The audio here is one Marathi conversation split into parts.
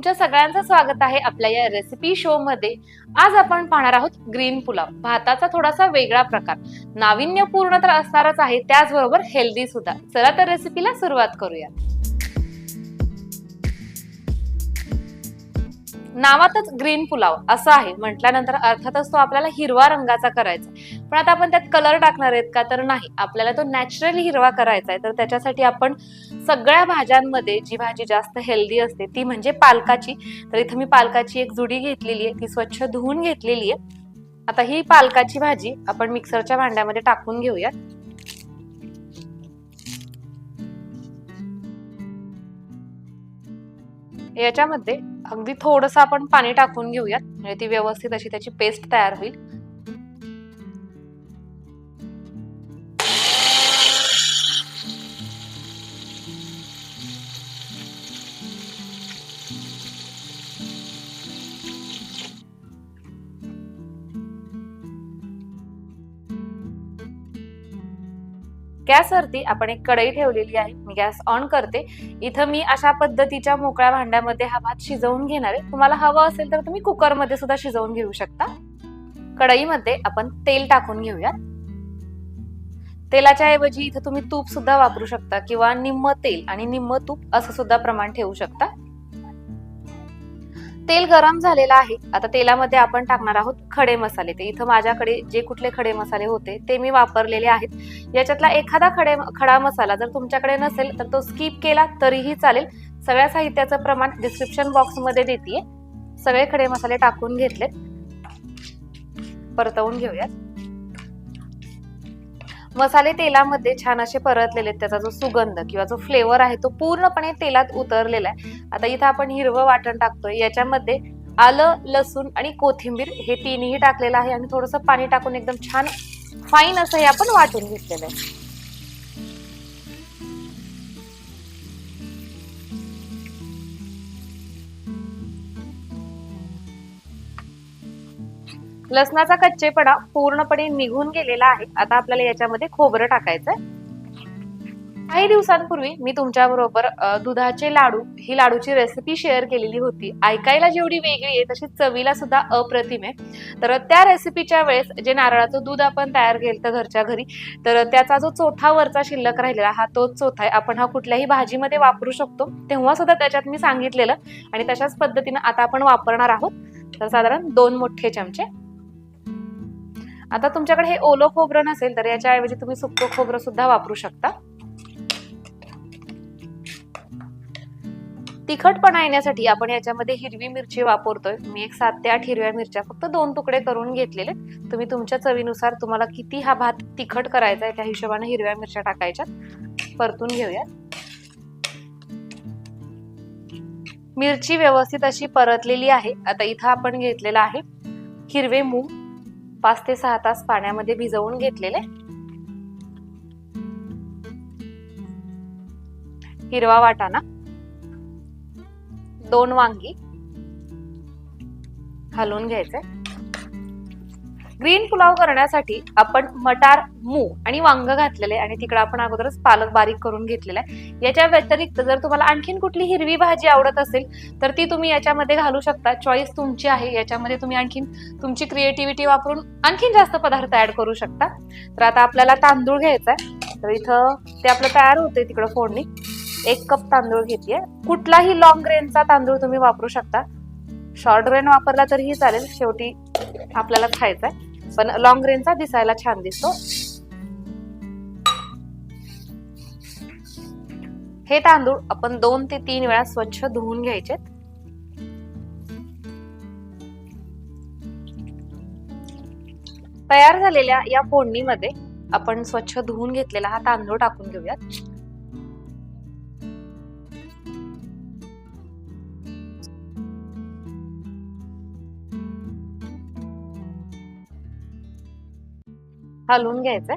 तुमच्या सगळ्यांचं स्वागत आहे आपल्या या रेसिपी शो मध्ये. आज आपण पाहणार आहोत ग्रीन पुलाव. भाताचा थोडासा वेगळा प्रकार. नाविन्यपूर्ण तर असणारच आहे त्याचबरोबर हेल्दी सुद्धा. चला तर रेसिपीला सुरुवात करूया. नावातच ग्रीन पुलाव असं आहे. म्हटल्यानंतर अर्थातच तो आपल्याला हिरवा रंगाचा करायचा आहे. पण आता आपण त्यात कलर टाकणार आहेत का तर नाही. आपल्याला तो नॅचरली हिरवा करायचा आहे. तर त्याच्यासाठी आपण सगळ्या भाज्यांमध्ये जी भाजी जास्त हेल्दी असते ती म्हणजे पालकाची. तर इथं मी पालकाची एक जुडी घेतलेली आहे. ती स्वच्छ धुवून घेतलेली आहे. आता ही पालकाची भाजी आपण मिक्सरच्या भांड्यामध्ये टाकून घेऊयात. याच्यामध्ये अगदी थोडंसं आपण पाणी टाकून घेऊयात. म्हणजे ती व्यवस्थित अशी त्याची पेस्ट तयार होईल. गॅसवरती आपण एक कढई ठेवलेली आहे. मी गॅस ऑन करते. इथं मी अशा पद्धतीच्या मोकळ्या भांड्यामध्ये हा भात शिजवून घेणार आहे. तुम्हाला हवं असेल तर तुम्ही कुकरमध्ये सुद्धा शिजवून घेऊ शकता. कढईमध्ये आपण तेल टाकून घेऊयात. तेलाच्या ऐवजी इथं तुम्ही तूप सुद्धा वापरू शकता किंवा निम्म तेल आणि निम्म तूप असं सुद्धा प्रमाण ठेवू शकता. तेल गरम झालेलं आहे. आता तेलामध्ये आपण टाकणार आहोत खडे मसाले. ते इथं माझ्याकडे जे कुठले खडे मसाले होते ते मी वापरलेले आहेत. याच्यातला एखादा खडे खडा मसाला जर तुमच्याकडे नसेल तर तो स्किप केला तरीही चालेल. सगळ्या साहित्याचं प्रमाण डिस्क्रिप्शन बॉक्समध्ये देते सगळे खडे मसाले टाकून घेतलेत. परतवून घेऊयात. मसाले तेलामध्ये छान असे परतलेले आहेत त्याचा जो सुगंध किंवा जो फ्लेवर आहे तो पूर्णपणे तेलात उतरलेला आहे. आता इथं आपण हिरवं वाटण टाकतोय. याच्यामध्ये आलं लसूण आणि कोथिंबीर हे तीनही टाकलेलं आहे आणि थोडंसं पाणी टाकून एकदम छान फाईन असं हे आपण वाटून घेतलेलं आहे. लसणाचा कच्चेपणा पूर्णपणे निघून गेलेला आहे. आता आपल्याला याच्यामध्ये खोबरं टाकायचंय. काही दिवसांपूर्वी मी तुमच्या बरोबर दुधाचे लाडू ही लाडूची रेसिपी शेअर केलेली होती. ऐकायला जेवढी वेगळी आहे तशी चवीला सुद्धा अप्रतिम आहे. तर त्या रेसिपीच्या वेळेस जे नारळाचं दूध आपण तयार केलं घरच्या घरी तर त्याचा जो चोथा वरचा शिल्लक राहिलेला हा तोच चोथा आहे. आपण हा कुठल्याही भाजीमध्ये वापरू शकतो. तेव्हा सुद्धा त्याच्यात मी सांगितलेलं आणि तशाच पद्धतीनं आता आपण वापरणार आहोत. तर साधारण दोन मोठे चमचे आता तुमच्याकडे हे ओलं खोबरं नसेल तर याच्याऐवजी तुम्ही सुकं खोबरं सुद्धा वापरू शकता. तिखटपणा येण्यासाठी आपण याच्यामध्ये हिरवी मिरची वापरतोय. मी एक सात ते आठ हिरव्या मिरच्या फक्त दोन तुकडे करून घेतलेले. तुम्ही तुमच्या चवीनुसार तुम्हाला किती हा भात तिखट करायचा आहे त्या हिशोबाने हिरव्या मिरच्या टाकायच्या. परतून घेऊया. मिरची व्यवस्थित अशी परतलेली आहे. आता इथं आपण घेतलेला आहे हिरवे मूग पाच ते सहा तास पाण्यामध्ये भिजवून घेतलेले. हिरवा वाटाणा. दोन वांगी. घालून घ्यायचे. ग्रीन पुलाव करण्यासाठी आपण मटार मूग आणि वांग घातलेले आणि तिकडे आपण अगोदरच पालक बारीक करून घेतलेला आहे. याच्या व्यतिरिक्त जर तुम्हाला आणखीन कुठली हिरवी भाजी आवडत असेल तर ती तुम्ही याच्यामध्ये घालू शकता. चॉईस तुमची आहे. याच्यामध्ये तुम्ही आणखीन तुमची क्रिएटिव्हिटी वापरून आणखीन जास्त पदार्थ ऍड करू शकता. तर आता आपल्याला तांदूळ घ्यायचा आहे. तर इथं ते आपलं तयार होते तिकडं फोडणी. एक कप तांदूळ घेतलीये कुठलाही लॉंग ग्रेनचा तांदूळ तुम्ही वापरू शकता. शॉर्ट ग्रेन वापरला तरीही चालेल. शेवटी आपल्याला खायचा आहे पण लॉंग ग्रेनचा दिसायला छान दिसतो. हे तांदूळ आपण दोन ते तीन वेळा स्वच्छ धुवून घ्यायचे. तयार झालेल्या या फोडणीमध्ये आपण स्वच्छ धुवून घेतलेला हा तांदूळ टाकून घेऊयात. हलवून घ्यायचंय.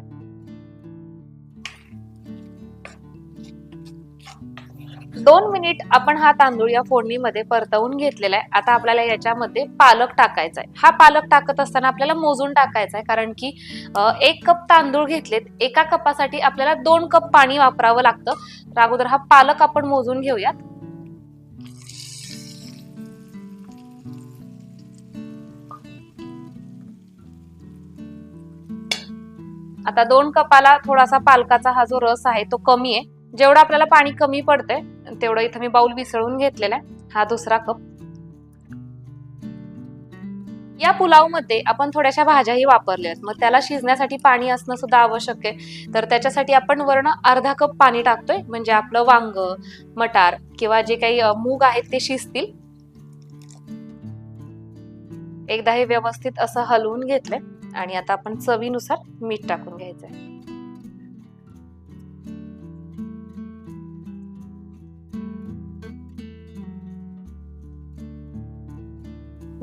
दोन मिनिट आपण हा तांदूळ या फोडणीमध्ये परतवून घेतलेला आहे. आता आपल्याला याच्यामध्ये पालक टाकायचा आहे हा पालक टाकत असताना आपल्याला मोजून टाकायचा आहे कारण की एक कप तांदूळ घेतलेत. एका कपासाठी आपल्याला दोन कप पाणी वापरावं लागतं. तर अगोदर हा पालक आपण मोजून घेऊयात. आता दोन कपाला थोडासा पालकाचा हा जो रस आहे तो कमी आहे. जेवढं आपल्याला पाणी कमी पडतंय तेवढं इथं मी बाउल विसळून घेतलेला आहे. हा दुसरा कप. या पुलावमध्ये आपण थोड्याशा भाज्याही वापरल्या आहेत. मग त्याला शिजण्यासाठी पाणी असणं सुद्धा आवश्यक आहे. तर त्याच्यासाठी आपण वरण अर्धा कप पाणी टाकतोय. म्हणजे आपलं वांग मटार किंवा जे काही मूग आहेत ते शिजतील. एकदा हे व्यवस्थित असं हलवून घेतलंय. आणि आता आपण चवीनुसार मीठ टाकून घ्यायचंय.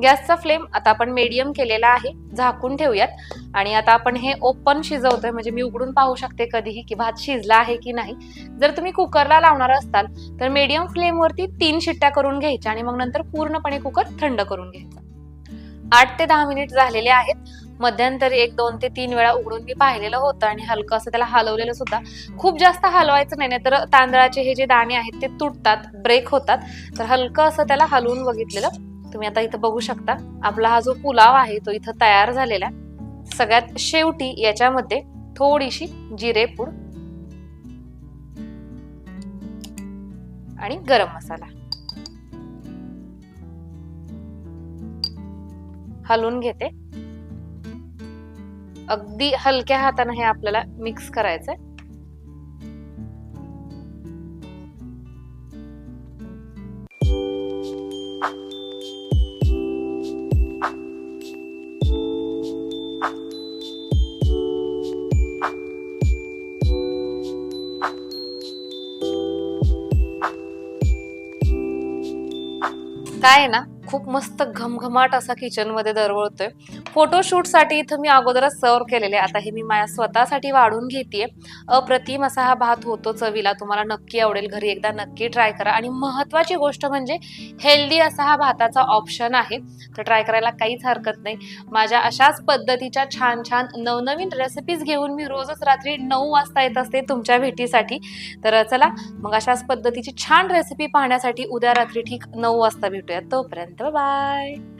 गॅसचा फ्लेम आता आपण मीडियम केलेला आहे झाकून ठेवूयात. आणि आता आपण हे ओपन शिजवतोय म्हणजे मी उघडून पाहू शकते कधीही की भात शिजला आहे की नाही. जर तुम्ही कुकरला लावणार असताल तर मीडियम फ्लेमवरती तीन शिट्ट्या करून घ्यायच्या आणि मग नंतर पूर्णपणे कुकर थंड करून घ्यायचा. आठ ते दहा मिनिट झालेले आहेत. मध्यंतरी एक दोन ते तीन वेळा उघडून मी पाहिलेलं होतं आणि हलकं असं त्याला हलवलेलं सुद्धा. खूप जास्त हलवायचं नाही तर तांदळाचे हे जे दाणे आहेत ते तुटतात ब्रेक होतात. तर हलकं असं त्याला हलवून बघितलेलं. तुम्ही आता इथं बघू शकता. आपला हा जो पुलाव आहे तो इथं तयार झालेला सगळ्यात शेवटी याच्यामध्ये थोडीशी जिरेपूड आणि गरम मसाला. हलवून घेते. अगदी हलक्या हाताने हे आपल्याला मिक्स करायचंय. काय आहे ना? खूप मस्त घमघमाट असा किचनमध्ये दरवळतोय. फोटोशूटसाठी इथं मी अगोदरच सर्व केलेले आता हे मी माझ्या स्वतःसाठी वाढून घेते अप्रतिम असा हा भात होतो चवीला. तुम्हाला नक्की आवडेल. घरी एकदा नक्की ट्राय करा. आणि महत्वाची गोष्ट म्हणजे हेल्दी असा हा भाताचा ऑप्शन आहे. तर ट्राय करायला काहीच हरकत नाही. माझ्या अशाच पद्धतीच्या छान छान नवनवीन रेसिपीज घेऊन मी रोजच रात्री नऊ वाजता येत असते तुमच्या भेटीसाठी. तर चला मग अशाच पद्धतीची छान रेसिपी पाहण्यासाठी उद्या रात्री ठीक नऊ वाजता भेटूया. तोपर्यंत. 拜拜。